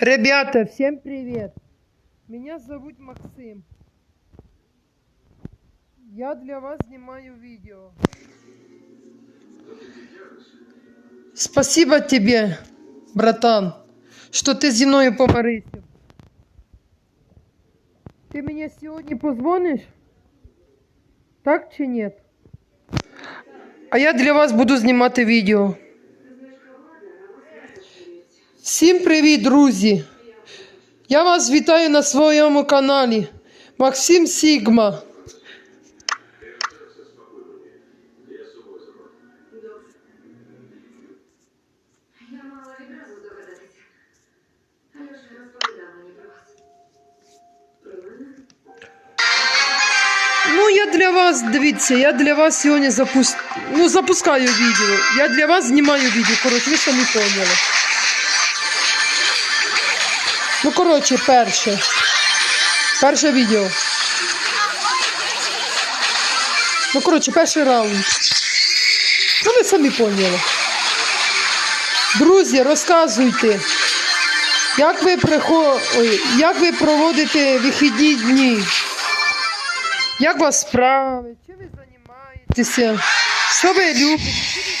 Ребята, всем привет! Меня зовут Максим. Я для вас снимаю видео. Спасибо тебе, братан, что ты зі мною помирився. Ты мне сегодня позвонишь? Так чи нет? А я для вас буду знімати відео. Всім привіт, друзі! Я вас вітаю на своєму каналі Максим Сігма. Ну, я для вас, дивіться, я для вас сьогодні запус... ну, запускаю відео. Я для вас знімаю відео. Коротше, ви самі поняли. Коротше, перше. Перше відео. Ну, коротше, перший раунд. Ну, ви самі поняли. Друзі, розказуйте, як ви прихо... Ой, як ви проводите вихідні дні? Як вас справи? Чим ви займаєтеся? Що ви любите?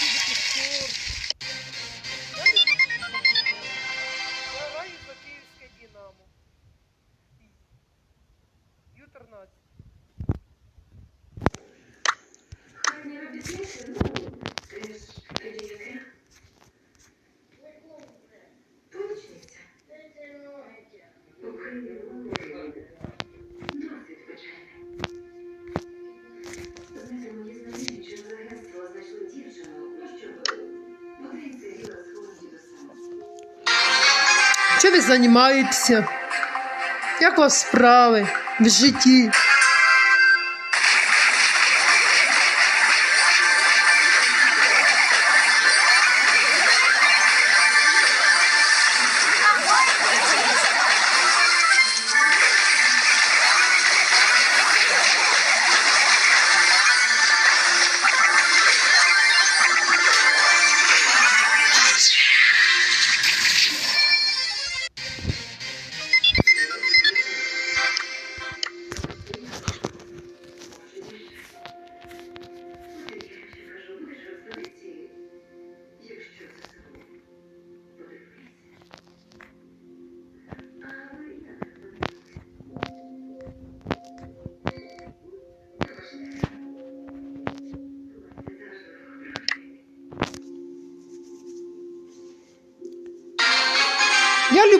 14. Чим ви займаєтеся? Як у вас справи в житті?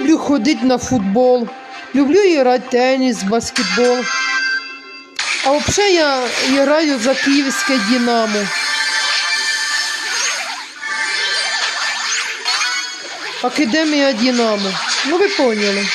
Люблю ходити на футбол, люблю грати теніс, баскетбол. А взагалі я граю за київське Динамо. Академія Динамо. Ну ви поняли.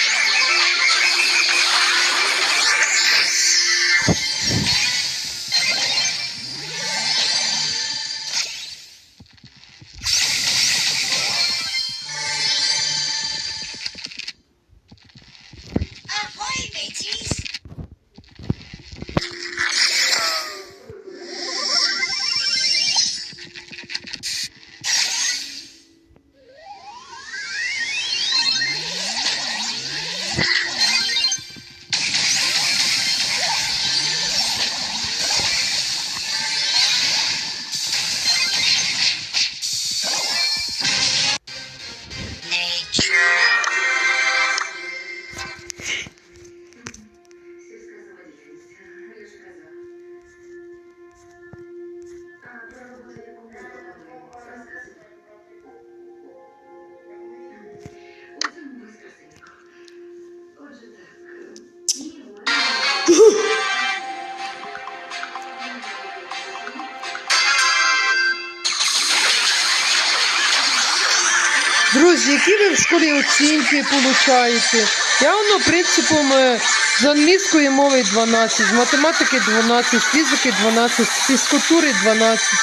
Друзі, які ви в школі оцінки получаєте? Я воно принципом е, з англійської мови 12, з математики 12, з фізики 12, з фізкультури 12.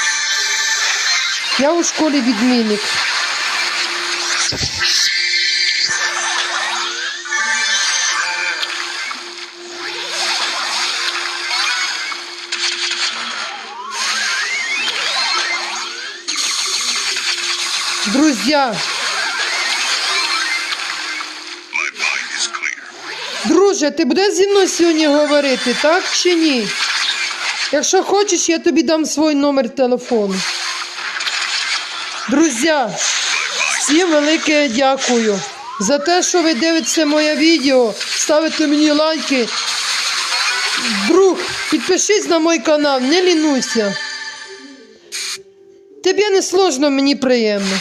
Я у школі відмінник. Друзья, Друже, ти будеш зі мною сьогодні говорити, так чи ні? Якщо хочеш, я тобі дам свій номер телефону. Друзі, всім велике дякую за те, що ви дивитеся моє відео, ставите мені лайки. Друг, підпишись на мій канал, не лінуйся. Тобі не сложно, мені приємно.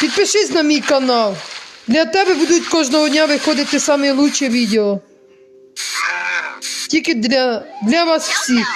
Підпишись на мій канал. Для тебе будуть кожного дня виходити лучші відео. Тільки для, для вас всіх.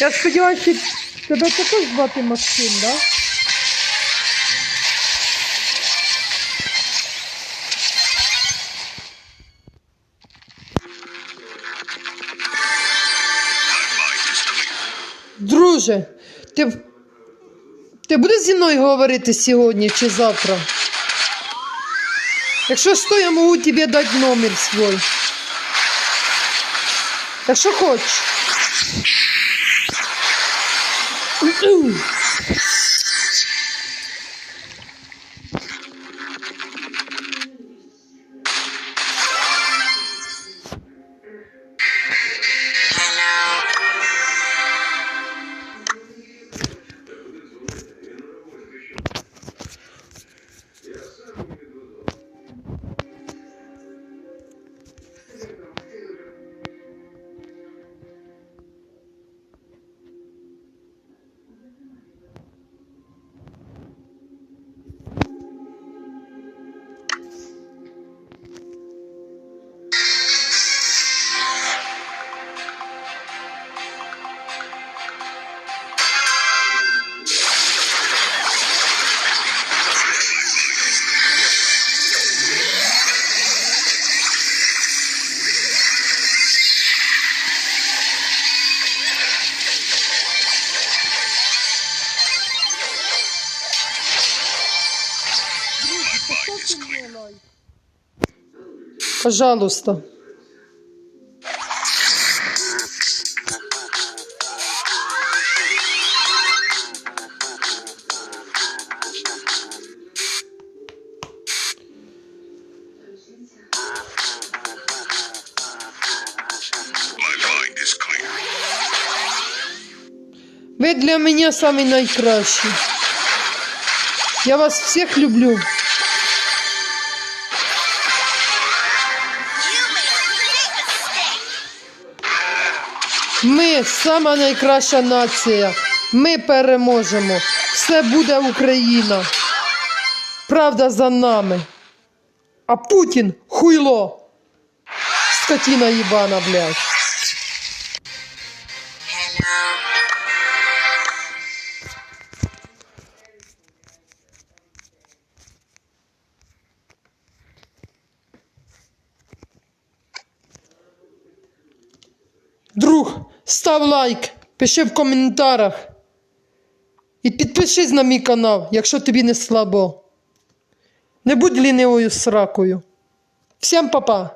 Я сподіваюся, тебе також звати Максим, так? Да? Друже, ти, ти будеш зі мною говорити сьогодні чи завтра? Якщо що, я можу тобі дати номер свій. Якщо хочеш. Ooh. Пожалуйста. My mind is clear. Ви для мене самі найкращі. Я вас всіх люблю. Ми сама найкраща нація. Ми переможемо. Все буде Україна. Правда за нами. А Путін хуйло. Скотина їбана, блядь. Друг, став лайк, пиши в коментарях. І підпишись на мій канал, якщо тобі не слабо. Не будь лінивою сракою. Всім па-па!